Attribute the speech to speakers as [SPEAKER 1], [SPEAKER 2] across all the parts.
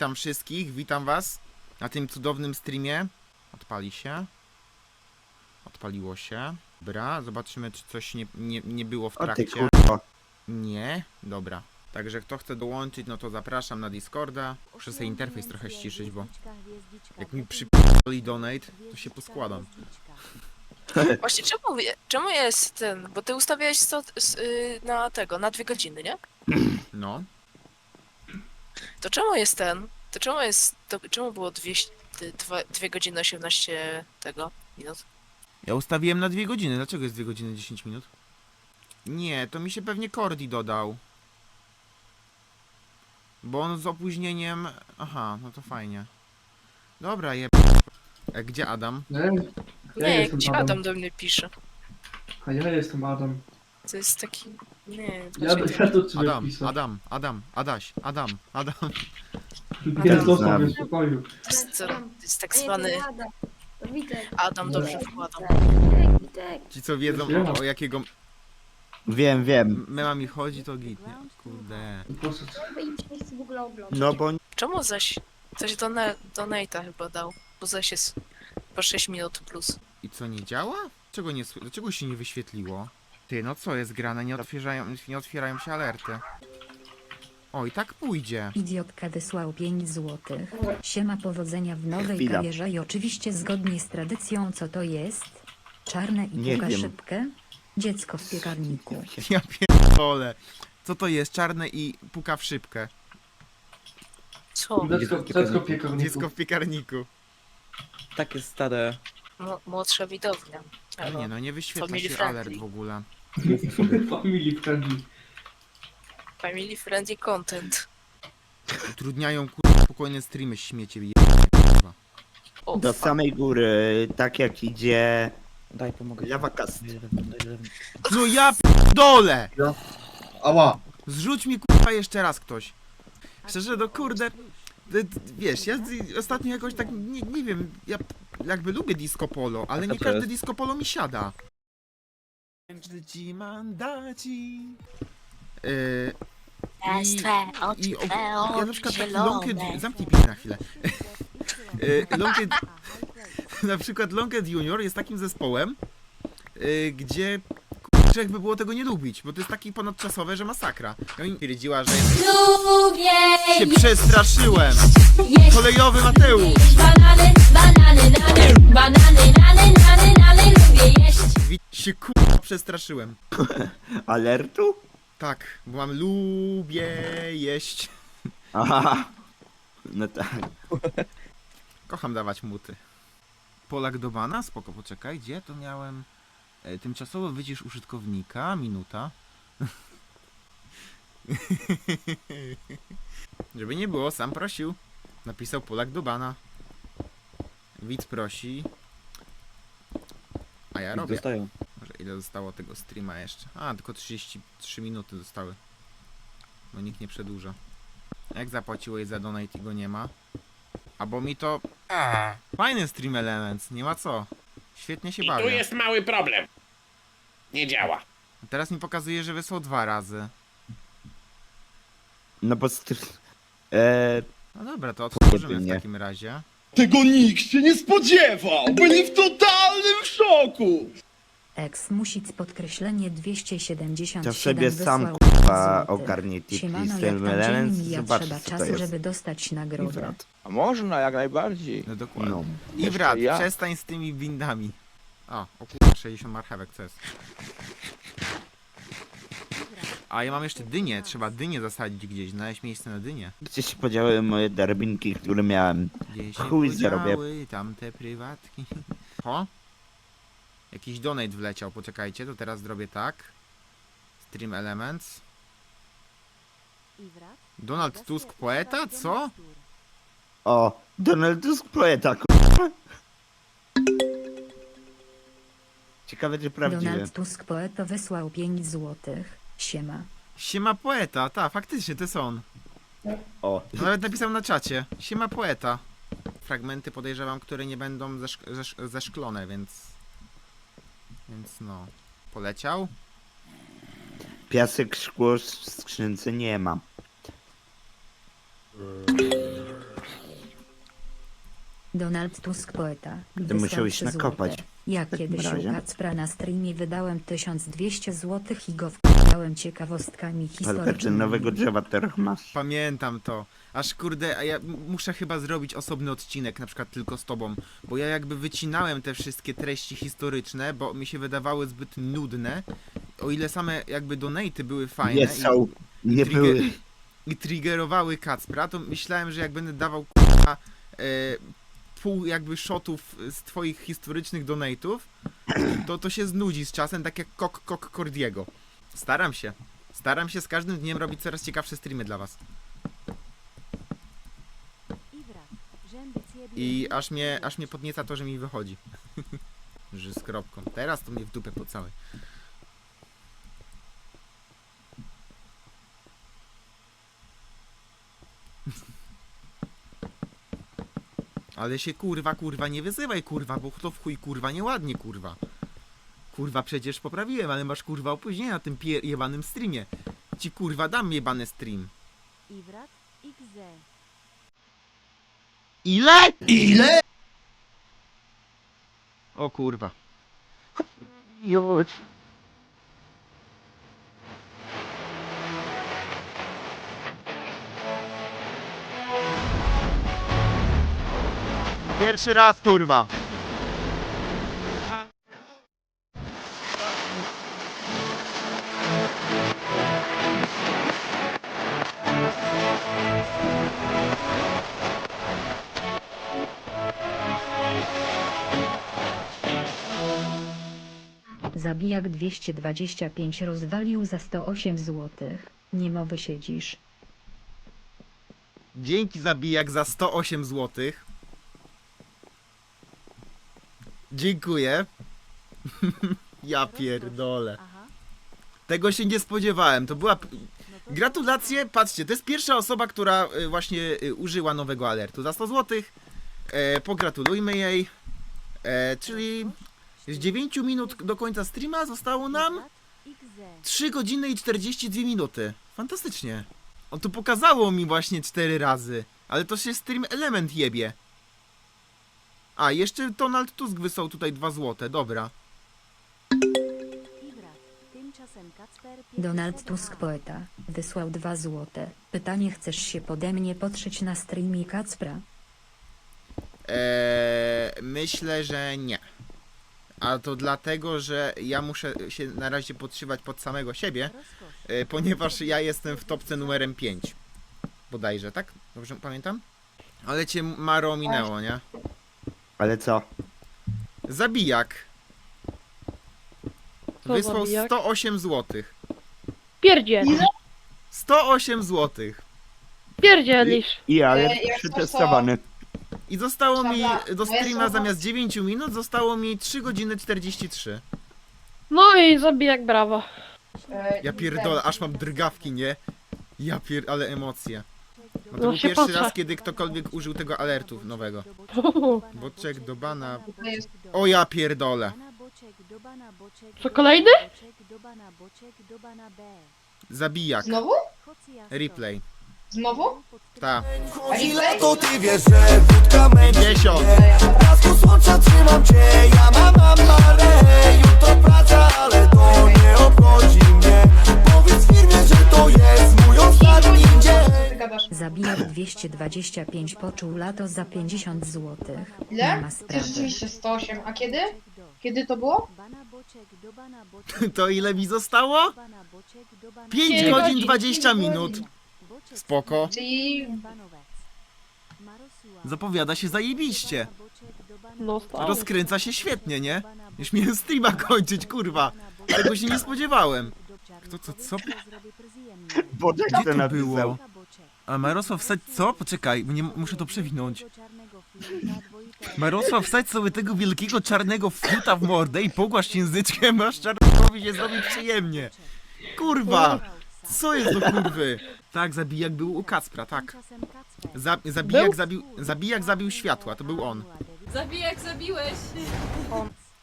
[SPEAKER 1] Witam wszystkich, witam was na tym cudownym streamie. Odpali się. Odpaliło się. Dobra, zobaczymy czy coś nie, nie, nie było w
[SPEAKER 2] O ty
[SPEAKER 1] trakcie.
[SPEAKER 2] kurwa.
[SPEAKER 1] Nie, dobra. Także kto chce dołączyć, no to zapraszam na Discorda. Muszę sobie interfejs trochę ściszyć, bo jak mi przypali donate, to się poskładam.
[SPEAKER 3] Właśnie, czemu, je- czemu jest ten, bo ty ustawiałeś sto, s- y, na tego, na dwie godziny, nie?
[SPEAKER 1] No,
[SPEAKER 3] To czemu jest ten, to czemu jest, to, czemu było dwie, dwa, dwie godziny 18 tego minut?
[SPEAKER 1] ja ustawiłem na 2 godziny. Dlaczego jest 2 godziny 10 minut? Nie, to mi się pewnie Cordi dodał. Bo on z opóźnieniem... Aha, no to fajnie. Dobra, je... E, Gdzie Adam?
[SPEAKER 4] Nie, ja
[SPEAKER 3] Nie,
[SPEAKER 4] jestem
[SPEAKER 3] jakiś
[SPEAKER 4] Adam.
[SPEAKER 3] Adam do mnie pisze.
[SPEAKER 4] A ja jestem Adam.
[SPEAKER 3] To jest taki, nie,
[SPEAKER 4] Ja, ja ciebie
[SPEAKER 1] Adam,
[SPEAKER 4] pisał.
[SPEAKER 1] Adam, Adam, Adaś, Adam, Adam.
[SPEAKER 4] Ja
[SPEAKER 3] Adam.
[SPEAKER 1] Znam.
[SPEAKER 4] w spokoju.
[SPEAKER 3] To jest, to jest tak
[SPEAKER 5] to
[SPEAKER 3] zwany
[SPEAKER 5] Ada. To Witek.
[SPEAKER 3] Adam dobrze wkładał.
[SPEAKER 5] Witek, Witek.
[SPEAKER 1] Ci co wiedzą o, o jakiego
[SPEAKER 2] Wiem, wiem.
[SPEAKER 1] mema mi chodzi, to git, nie? Kurde.
[SPEAKER 4] Proszę.
[SPEAKER 5] Bo im się nie chce w ogóle oglądać.
[SPEAKER 2] No bo
[SPEAKER 3] Czemu zaś, coś do, ne, do Nate'a chyba dał, bo zaś jest po 6 minut plus.
[SPEAKER 1] I co, nie działa? Czego nie, sły- dlaczego się nie wyświetliło? Ty, no co jest grane? Nie otwierają, nie otwierają się alerty. O, i tak pójdzie.
[SPEAKER 6] Idiotka wysłał 5 złotych. Siema powodzenia w nowej
[SPEAKER 2] Chwila.
[SPEAKER 6] karierze i oczywiście zgodnie z tradycją co to jest? Czarne i
[SPEAKER 2] Nie
[SPEAKER 6] puka
[SPEAKER 2] wiem.
[SPEAKER 6] szybkę? Dziecko w piekarniku.
[SPEAKER 1] Ja pierdolę. Co to jest? Czarne i puka w szybkę.
[SPEAKER 3] Co?
[SPEAKER 4] Dziecko, dziecko piekarniku.
[SPEAKER 1] Dziecko w piekarniku.
[SPEAKER 7] Takie stare.
[SPEAKER 3] Mo- młodsza widownia.
[SPEAKER 1] Ale nie no, nie wyświetla
[SPEAKER 3] Family
[SPEAKER 1] się
[SPEAKER 3] friendly.
[SPEAKER 1] alert w ogóle.
[SPEAKER 4] Family friendly.
[SPEAKER 3] Family friendly content.
[SPEAKER 1] Utrudniają kurwa spokojne streamy śmiecie je- kurwa.
[SPEAKER 3] O,
[SPEAKER 2] do
[SPEAKER 3] fuck.
[SPEAKER 2] samej góry, tak jak idzie
[SPEAKER 7] Daj, pomogę. ci. Daj daj lewym.
[SPEAKER 1] No ja pierdolę!
[SPEAKER 4] Ała.
[SPEAKER 1] Zrzuć mi kurwa jeszcze raz ktoś. Szczerze, no kurde. d- d- Wiesz, ja z- ostatnio jakoś tak, nie, nie wiem, ja jakby lubię disco polo, ale nie każde disco polo mi siada. Ci mandaci. Yy, i, i o, ja na przykład taki Lonked, zamknij pizdę na chwilę. Yy, Lonked, na przykład Lonked Junior jest takim zespołem, yy, gdzie kurczę, jakby było tego nie lubić, bo to jest taki ponadczasowe, że masakra. No i twierdziła, że
[SPEAKER 8] Lubię
[SPEAKER 1] się przestraszyłem.
[SPEAKER 8] jeść
[SPEAKER 1] Kolejowy Mateusz.
[SPEAKER 8] banany, banany, nany, banany, nany, nany, nany, lubię jeść.
[SPEAKER 1] Wi- się kurwa przestraszyłem.
[SPEAKER 2] Alertu?
[SPEAKER 1] Tak, bo mam lubię jeść.
[SPEAKER 2] Aha. No tak.
[SPEAKER 1] Kocham dawać muty. Polak do bana? Spoko, poczekaj, gdzie to miałem? E, tymczasowo wycisz użytkownika, minuta. Żeby nie było, sam prosił. Napisał Polak do bana. Widz prosi. A ja robię.
[SPEAKER 7] Dostają.
[SPEAKER 1] Może ile zostało tego streama jeszcze? A, tylko 33 minuty zostały. No nikt nie przedłuża. Jak zapłaciłeś za donate i go nie ma? A bo mi to... Fajny stream Elements, nie ma co. Świetnie się
[SPEAKER 9] I tu
[SPEAKER 1] bawię.
[SPEAKER 9] jest mały problem. Nie działa.
[SPEAKER 1] Teraz mi pokazuje, że wysłał dwa razy.
[SPEAKER 2] No bo str... E,
[SPEAKER 1] No dobra, to otworzymy w
[SPEAKER 2] Nie.
[SPEAKER 1] takim razie.
[SPEAKER 10] Tego nikt się nie spodziewał! Byli w totalnym szoku!
[SPEAKER 6] Ex music podkreślenie 277
[SPEAKER 2] to sobie sam
[SPEAKER 6] wysłał
[SPEAKER 2] kurwa
[SPEAKER 6] 5 złotych.
[SPEAKER 2] ogarnie tipi
[SPEAKER 6] Siemano, jak
[SPEAKER 2] tym
[SPEAKER 6] tam dzień mija, trzeba
[SPEAKER 2] co to
[SPEAKER 6] czasu,
[SPEAKER 2] jest.
[SPEAKER 6] żeby dostać nagrodę.
[SPEAKER 10] A można, jak najbardziej.
[SPEAKER 1] No dokładnie.
[SPEAKER 2] No.
[SPEAKER 1] I wrat,
[SPEAKER 10] ja.
[SPEAKER 1] przestań z tymi windami. O, o kurwa, 60 marchewek, co jest? A ja mam jeszcze dynię, trzeba dynię zasadzić gdzieś, znaleźć miejsce na dynię.
[SPEAKER 2] Gdzie się podziały moje darbinki, które miałem?
[SPEAKER 1] Gdzie się
[SPEAKER 2] Chuj zarobię.
[SPEAKER 1] podziały tamte prywatki. O! Jakiś donate wleciał, poczekajcie, to teraz zrobię tak. Stream Elements. Donald Tusk poeta? Co?
[SPEAKER 2] O, Donald Tusk poeta, kurwa. Ciekawe czy prawdziwe.
[SPEAKER 6] Donald Tusk poeto wysłał 5 złotych. Siema.
[SPEAKER 1] Siema poeta, ta, faktycznie, to jest on.
[SPEAKER 2] O,
[SPEAKER 1] Nawet napisał na czacie. Siema poeta. Fragmenty podejrzewam, które nie będą zeszk- zesz- zeszklone, więc... Więc no... Poleciał?
[SPEAKER 2] piasek, szkło w skrzynce nie ma.
[SPEAKER 6] Donald Tusk poeta.
[SPEAKER 2] Będę
[SPEAKER 6] Wysłał
[SPEAKER 2] musiał iść
[SPEAKER 6] trzy
[SPEAKER 2] nakopać.
[SPEAKER 6] złote. Ja
[SPEAKER 2] takim
[SPEAKER 6] kiedyś u. Kacpra na streamie wydałem 1200 zł i go wkładałem ciekawostkami
[SPEAKER 2] Walka czy
[SPEAKER 6] historycznymi.
[SPEAKER 2] nowego drzewa teraz masz.
[SPEAKER 1] Pamiętam to. Aż kurde, a ja m- muszę chyba zrobić osobny odcinek, na przykład tylko z tobą, bo ja jakby wycinałem te wszystkie treści historyczne, bo mi się wydawały zbyt nudne. O ile same jakby donaty były fajne
[SPEAKER 2] Nie
[SPEAKER 1] i,
[SPEAKER 2] są, nie
[SPEAKER 1] trigger-
[SPEAKER 2] były.
[SPEAKER 1] I triggerowały Kacpra, to myślałem, że jak będę dawał k***a, e, pół jakby shotów z twoich historycznych donatów, to to się znudzi z czasem, tak jak Kok Kok Cordiego. Staram się. Staram się z każdym dniem robić coraz ciekawsze streamy dla was. I aż mnie, aż mnie podnieca to, że mi wychodzi. że z kropką. Teraz to mnie w dupę po całej. Ale się kurwa, kurwa nie wyzywaj kurwa, bo to w chuj kurwa nieładnie kurwa. Kurwa przecież poprawiłem, ale masz kurwa opóźnienia na tym pie- jebanym streamie. Ci kurwa dam jebany stream. Ile?
[SPEAKER 10] Ile?
[SPEAKER 1] O kurwa.
[SPEAKER 2] Już.
[SPEAKER 10] Pierwszy raz, kurwa.
[SPEAKER 6] Zabijak 225 rozwalił za 108 zł. Niemowy siedzisz.
[SPEAKER 1] Dzięki zabijak za 108 zł. Dziękuję. ja pierdolę. Tego się nie spodziewałem. To była. p- Gratulacje, patrzcie, to jest pierwsza osoba, która y, właśnie y, użyła nowego alertu za 100 zł. E, pogratulujmy jej. E, czyli z 9 minut do końca streama zostało nam 3 godziny i 42 minuty. Fantastycznie. On tu pokazało mi właśnie 4 razy, ale to się stream element jebie. A, jeszcze Donald Tusk wysłał tutaj 2 złote, dobra.
[SPEAKER 6] Donald Tusk poeta. Wysłał 2 złote. Pytanie chcesz się pode mnie potrzeć na streamie Kacpra?
[SPEAKER 1] Eee, myślę, że nie. A to dlatego, że ja muszę się na razie podszywać pod samego siebie, e, ponieważ ja jestem w topce numerem 5. Bodajże, tak? Dobrze pamiętam? Ale cię Maro minęło, nie?
[SPEAKER 2] Ale co?
[SPEAKER 1] Zabijak. Wysłał 108 zł.
[SPEAKER 5] Pierdzie.
[SPEAKER 1] 108 zł.
[SPEAKER 5] Pierdzielisz.
[SPEAKER 2] I ale
[SPEAKER 5] E, jak
[SPEAKER 2] przetestowany.
[SPEAKER 1] I zostało mi
[SPEAKER 5] Dobra,
[SPEAKER 1] do
[SPEAKER 5] ja
[SPEAKER 1] streama
[SPEAKER 5] słucham.
[SPEAKER 1] zamiast 9 minut zostało mi 3 godziny 43.
[SPEAKER 5] No i zabijak brawo.
[SPEAKER 1] Ja pierdolę, aż mam drgawki, nie? Ja pier... ale emocje. No to
[SPEAKER 5] No
[SPEAKER 1] był
[SPEAKER 5] się
[SPEAKER 1] pierwszy
[SPEAKER 5] patrzę.
[SPEAKER 1] raz, kiedy ktokolwiek użył tego alertu nowego. Boczek do bana. O ja pierdolę.
[SPEAKER 5] Co kolejny?
[SPEAKER 1] Zabijak.
[SPEAKER 5] Znowu?
[SPEAKER 1] Replay.
[SPEAKER 5] Znowu?
[SPEAKER 1] Ta.
[SPEAKER 5] Ile
[SPEAKER 10] To ty wiesz, że wódka męczy
[SPEAKER 1] 50.
[SPEAKER 10] Blasku słońca trzymam cię, ja mam amarę Jutro praca, ale to nie obchodzi
[SPEAKER 6] 225 poczuł lato za 50 zł. Nie
[SPEAKER 5] Ile?
[SPEAKER 6] ma
[SPEAKER 5] To
[SPEAKER 6] sprawy.
[SPEAKER 5] rzeczywiście 108. A kiedy? Kiedy to było?
[SPEAKER 1] To ile mi zostało? 5
[SPEAKER 5] Pięć
[SPEAKER 1] godzin
[SPEAKER 5] godzin,
[SPEAKER 1] 20
[SPEAKER 5] pięć
[SPEAKER 1] minut.
[SPEAKER 5] godzin.
[SPEAKER 1] Spoko.
[SPEAKER 5] Czyli...
[SPEAKER 1] Zapowiada się zajebiście.
[SPEAKER 5] No stał.
[SPEAKER 1] Rozkręca się świetnie, nie? Już miałem streama kończyć, kurwa. Tego się nie spodziewałem. Kto co, co?
[SPEAKER 2] Boczek
[SPEAKER 1] Gdzie
[SPEAKER 2] to
[SPEAKER 1] to
[SPEAKER 2] napisał.
[SPEAKER 1] A Marosław wsadź co? Poczekaj, nie, muszę to przewinąć. Marosław wsadź sobie tego wielkiego czarnego fiuta w mordę i pogłasz języczkiem, aż czarnkowi się zrobi przyjemnie. Kurwa! Co jest do kurwy? Tak, zabijak był u Kacpra, tak. Za, zabijak, zabił, zabijak zabił światła, to był on.
[SPEAKER 8] Zabijak zabiłeś!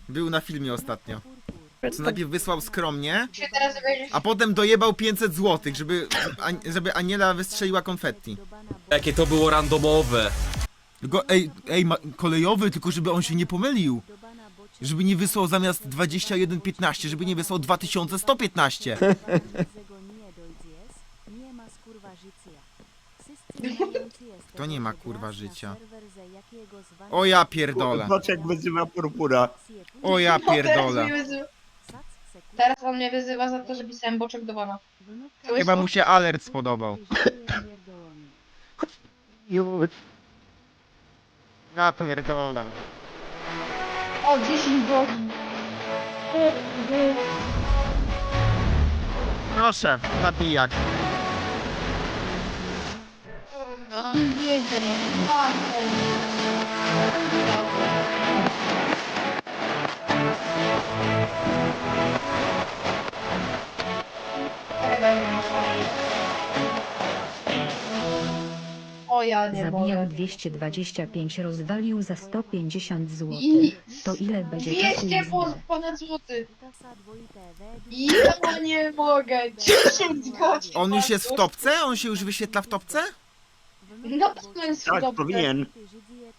[SPEAKER 1] Był na filmie ostatnio. Co najpierw wysłał skromnie,
[SPEAKER 5] Się teraz obejrzysz?
[SPEAKER 1] a potem dojebał 500 zł, żeby, An- żeby Aniela wystrzeliła konfetti.
[SPEAKER 10] Jakie to było randomowe
[SPEAKER 1] Go, ej, ej, ma, kolejowy, tylko żeby on się nie pomylił. Żeby nie wysłał zamiast 2115, żeby nie wysłał 2115. To nie ma kurwa życia. O ja pierdolę.
[SPEAKER 2] Boczek wyzywa purpura.
[SPEAKER 1] O ja
[SPEAKER 5] No, teraz,
[SPEAKER 1] pierdolę.
[SPEAKER 5] Teraz on mnie wyzywa za to, że pisałem boczek do bana.
[SPEAKER 1] Chyba mu się alert spodobał.
[SPEAKER 2] Już.
[SPEAKER 1] Ja pierdolę.
[SPEAKER 5] O, 10 godzin.
[SPEAKER 1] Proszę, nabijak.
[SPEAKER 5] O ja nie
[SPEAKER 6] Zabijał
[SPEAKER 5] mogę.
[SPEAKER 6] 225 rozwalił za 150 zł.
[SPEAKER 5] I
[SPEAKER 6] To ile będzie
[SPEAKER 5] 200
[SPEAKER 6] czasu
[SPEAKER 5] po, ponad złoty. Ja nie mogę. 10 godzin.
[SPEAKER 1] On już jest w topce? On się już wyświetla w topce?
[SPEAKER 5] No jest
[SPEAKER 2] Tak,
[SPEAKER 5] dobrze.
[SPEAKER 2] powinien.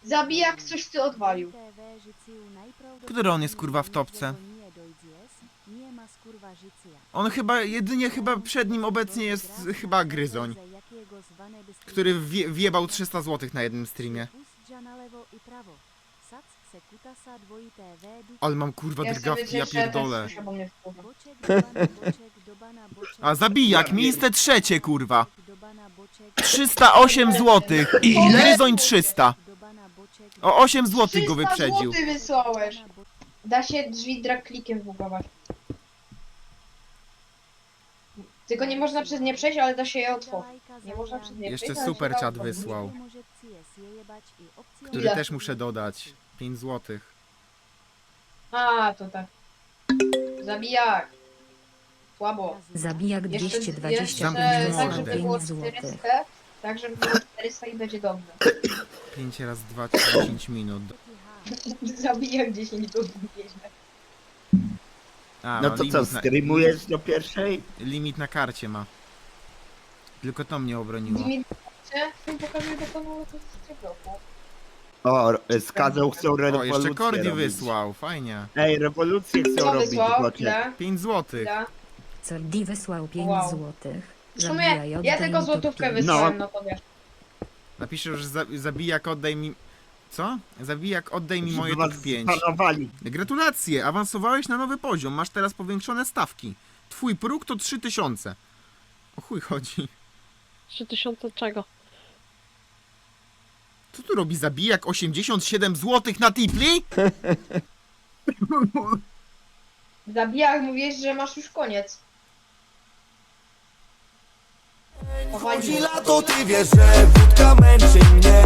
[SPEAKER 5] Zabijak coś ty odwalił.
[SPEAKER 1] Który on jest kurwa w topce? On chyba, jedynie chyba przed nim obecnie jest chyba Gryzoń, który wje, wjebał 300 zł na jednym streamie. Ale mam kurwa drgawki, ja pierdolę. A zabijak, miejsce trzecie kurwa. 308 zł. Gryzoń 300. O 8 zł go
[SPEAKER 5] 300
[SPEAKER 1] wyprzedził.
[SPEAKER 5] złotych wysłałeś. Da się drzwi drag klikiem zbugować. Tylko nie można przez nie przejść, ale da się je otworzyć. Nie można przez nie
[SPEAKER 1] Jeszcze
[SPEAKER 5] przejść, ale
[SPEAKER 1] super
[SPEAKER 5] się da
[SPEAKER 1] chat
[SPEAKER 5] otworzyć.
[SPEAKER 1] wysłał, który
[SPEAKER 5] Ile?
[SPEAKER 1] też muszę dodać. 5 zł.
[SPEAKER 5] A, to tak. Zabijak. Słabo.
[SPEAKER 6] Zabijak
[SPEAKER 5] Jeszcze,
[SPEAKER 6] 220
[SPEAKER 5] jeszcze
[SPEAKER 1] Zamknij
[SPEAKER 5] tak,
[SPEAKER 1] mordę.
[SPEAKER 5] żeby było
[SPEAKER 6] 5 zł.
[SPEAKER 5] 400. Tak, żeby było 400 i będzie dobrze.
[SPEAKER 1] 5 razy 2, 10 minut.
[SPEAKER 5] Zabijak 10 godzin nieźle.
[SPEAKER 1] A,
[SPEAKER 2] No
[SPEAKER 1] ma
[SPEAKER 2] to co,
[SPEAKER 1] limit na-
[SPEAKER 2] streamujesz do pierwszej?
[SPEAKER 1] Limit na karcie ma. Tylko to mnie obroniło.
[SPEAKER 5] Mi się pokazuje do kanału, to jest.
[SPEAKER 2] O, z Kazą chcą
[SPEAKER 1] O,
[SPEAKER 2] rewolucję
[SPEAKER 1] jeszcze Kordi
[SPEAKER 2] robić.
[SPEAKER 1] wysłał, fajnie.
[SPEAKER 2] Ej, rewolucję chcą
[SPEAKER 5] Co
[SPEAKER 2] robić,
[SPEAKER 5] wysłał? Ile?
[SPEAKER 1] 5 złotych.
[SPEAKER 5] Ile?
[SPEAKER 6] Cordi wysłał 5
[SPEAKER 5] Wow.
[SPEAKER 6] złotych.
[SPEAKER 5] W sumie
[SPEAKER 6] Zabijaj,
[SPEAKER 5] ja
[SPEAKER 6] oddaj
[SPEAKER 5] tylko
[SPEAKER 6] mi to
[SPEAKER 5] złotówkę wysłałem, no to wiesz.
[SPEAKER 1] Napiszę, że za, zabijak oddaj mi... Co? Zabijak oddaj mi moje top 5.
[SPEAKER 2] spanowali.
[SPEAKER 1] Gratulacje, awansowałeś na nowy poziom, masz teraz powiększone stawki. Twój próg to 3000. O chuj chodzi.
[SPEAKER 11] 3000 czego?
[SPEAKER 1] Co tu robi zabijak 87 zł na tipli?
[SPEAKER 5] Zabijak, mówisz, że masz już koniec.
[SPEAKER 10] Chodzi lato, ty wiesz, że wódka męczy mnie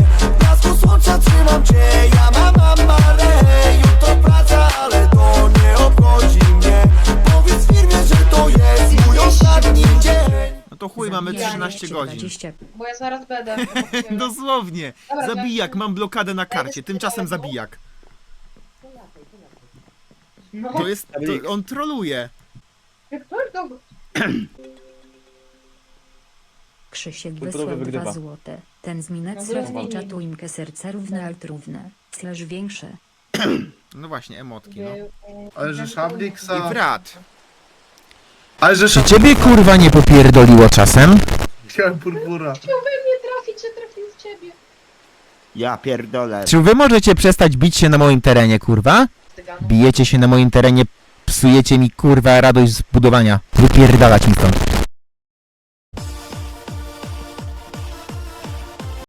[SPEAKER 10] słońca trzymam cię, ja mam amarę Jutro praca, ale to nie obchodzi mnie Powiedz firmie, że to jest mój ostatni dzień
[SPEAKER 1] No to chuj, mamy
[SPEAKER 6] Zabijaj
[SPEAKER 1] 13 godzin.
[SPEAKER 6] 220
[SPEAKER 5] Bo ja zaraz będę.
[SPEAKER 1] Dosłownie.
[SPEAKER 5] Dobra,
[SPEAKER 1] Zabijak, mam blokadę na karcie, tymczasem zabijak.
[SPEAKER 5] No,
[SPEAKER 1] To jest, to on troluje.
[SPEAKER 5] to jest dobry.
[SPEAKER 6] Krzysiek wysłał 2
[SPEAKER 7] wygrywa.
[SPEAKER 6] złote. Ten z minec
[SPEAKER 5] No
[SPEAKER 6] srewny
[SPEAKER 5] wygrywa.
[SPEAKER 6] czatu imkę serce równe alt równe. Slash większe.
[SPEAKER 1] No właśnie, emotki, no.
[SPEAKER 4] Ale że Szabliksa...
[SPEAKER 1] I wrat.
[SPEAKER 4] Ale że
[SPEAKER 1] Czy ciebie kurwa nie popierdoliło czasem?
[SPEAKER 4] Chciałem purpura.
[SPEAKER 5] Chciał we mnie trafić, że trafił w ciebie.
[SPEAKER 2] Ja pierdolę.
[SPEAKER 1] Czy wy możecie przestać bić się na moim terenie, kurwa? Bijecie się na moim terenie, psujecie mi kurwa radość z budowania. Wypierdalać mi stąd.